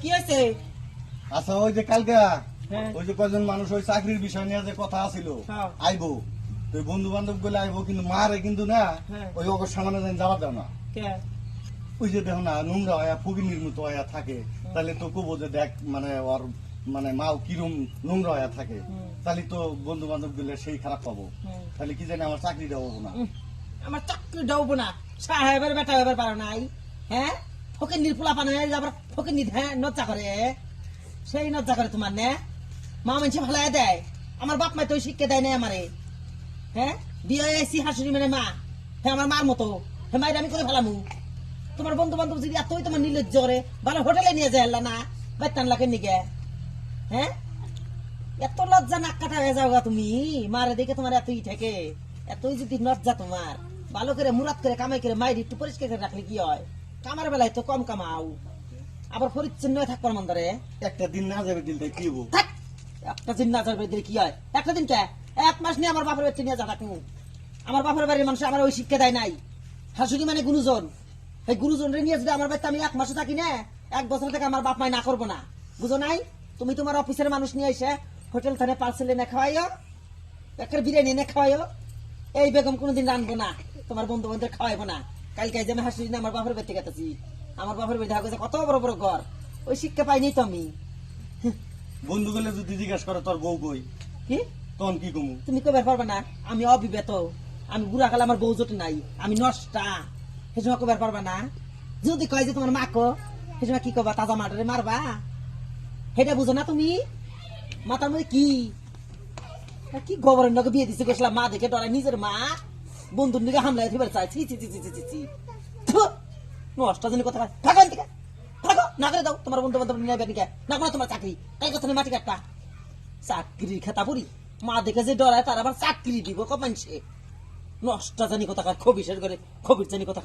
কি হয়েছে? আচ্ছা ওই যে কালকে হ্যাঁ। ওই যে কজন মানুষ ওই চাকরির বিষয় নিয়ে যে কথা আছিল হ্যাঁ। আইবো। তো বন্ধু বান্ধবগুলো আইবো কিন্তু মারে কিন্তু না হ্যাঁ। ওই ওকে সামনে যেন যাবার দাও না। ওই যে দেখো না নোংরা হয়া ফুগিনির মতো হয়া থাকে। তাহলে তো কবো যে দেখ মানে ওর মানে মাও কিরম নোংরা হয়া থাকে। তাহলে তো বন্ধু বান্ধবগুলো সেই খারাপ পাবো। তাহলে কি জানি আমার চাকরিটা হব না। আমার চাকরি ডাউবো না। সাহেবের বেটা হবার পারো নাই হ্যাঁ? ফকির নির্পুলা পানে আবার ফকির নিধ হ্যাঁ নজ্জা করে। সেই নজ্জা করে তোমার, নে। মা মানুষ ভালো দেয়। আমার বাপ মা তো শিক্ষা দেয় নাই আমারে। হ্যাঁ? বিয়ে আইসি হাসুরি মানে মা। হ্যাঁ আমার মার মতো। হ্যাঁ মায়ের আমি করে ফেলামু। তোমার বন্ধু বান্ধব যদি এতই তোমার নির্লজ্জ করে ভালো হোটেলে নিয়ে যায় না, বেতন লাখে নিগে। হ্যাঁ? এত লজ্জা নাক কাটা হয়ে যাও তুমি। মারে দেখে তোমার এতই থেকে এতই যদি লজ্জা তোমার। ভালো করে মুরাদ করে কামাই করে মাইরি একটু পরিষ্কার করে রাখলে কি হয়? কামার বেলায় তো কম কামাও। আবার পরিচ্ছন্ন থাকবার মন্দরে। একটা দিন না যাবে দিলটা কি হব? একটা দিন না যাবে দিলে কি হয়? একটা দিন কে? এক মাস নিয়ে আমার বাপের বাড়িতে নিয়ে যা থাকুন আমার বাপের বাড়ির মানুষ আমার ওই শিক্ষা দেয় নাই। শাশুড়ি মানে গুরুজন। এই গুরুজন রে নিয়ে যদি আমার বাড়িতে আমি এক মাসে থাকি না এক বছর থেকে আমার বাপ মাই না করব না। বুঝো নাই? তুমি তোমার অফিসের মানুষ নিয়ে এসে হোটেল থানে পার্সেল এনে খাওয়াইও একটা বিরিয়ানি এনে খাওয়াইও এই বেগম কোনোদিন রানবো না তোমার বন্ধু বান্ধব খাওয়াইবো না। কালকে যে আমি হাসুরি না আমার বাপের বাড়িতে গেতেছি। আমার বাপের বাড়ি গেছে কত বড় বড় ঘর। ওই শিক্ষা পাইনি তো আমি। বন্ধু গুলো যদি জিজ্ঞাসা করে তোর বউ কই? কি? তখন কি কমু? তুমি কবে পারবে না? আমি অবিবেত। আমি বুড়া কালে আমার বউ জোট নাই। আমি নষ্টা। সে সময় কবে পারবে না? যদি কয় যে তোমার মাকো সে সময় কি কবা? তাজা মাটারে মারবা? সেটা বুঝো না তুমি? মাথার মধ্যে কি? কি গোবরের নগে বিয়ে দিছে গেছিলাম মা দেখে ডরাই নিজের মা। বন্ধুর নিকে হামলায় ফিবার চাই ছি ছি ছি ছি ছি ছি ছি। থু, নষ্ট জানি কথা। থাকো এদিকে। থাকো। না করে দাও। তোমার বন্ধু বান্ধব নিয়ে নিকে না তোমার চাকরি। কাল কথা মাটি কাটটা চাকরি খেতা পড়ি মা দেখে যে ডরায় তার আবার চাকরি দিব। কমানছে নষ্ট জানি কথা খবিসের করে। খবির জানি কথা